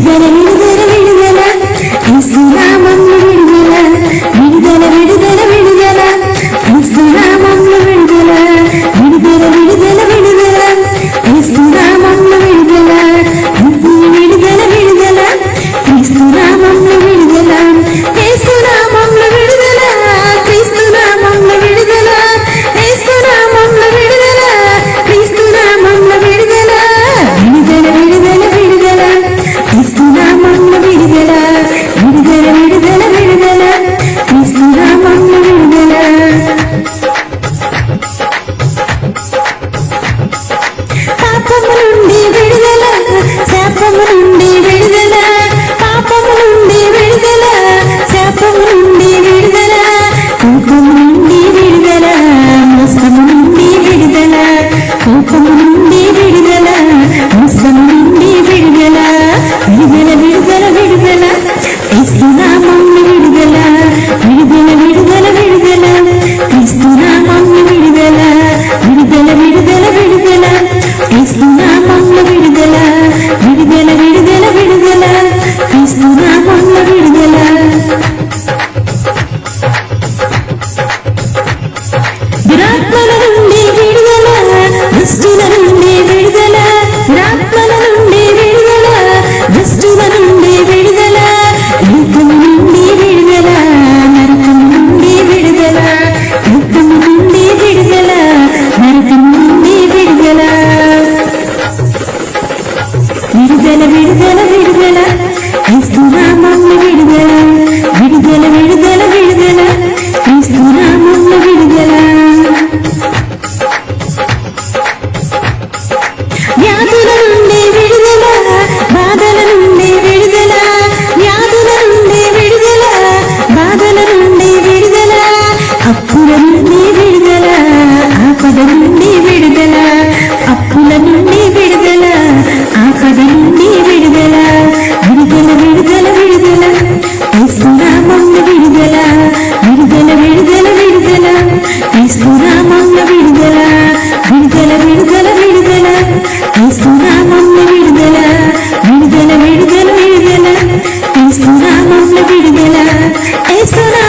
Better నుండి విడుదల మోసం నుండి విడుదల విడుదల విడుదల విడుదల. ఇస్తున్నామమ్మ വിടുതല വിടുതല విడుదల విడుదల విడుదల విడుదల. క్రీస్తునామంలో విడుదల విడుదల విడుదల విడుదల. క్రీస్తునామంలో విడుదల విడుదల విడుదల విడుదల. క్రీస్తునామంలో విడుదల విడుదల విడుదల విడుదల. క్రీస్తునామంలో విడుదల. క్రీస్తునా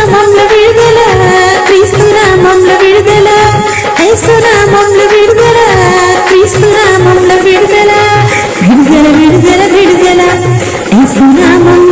É sinal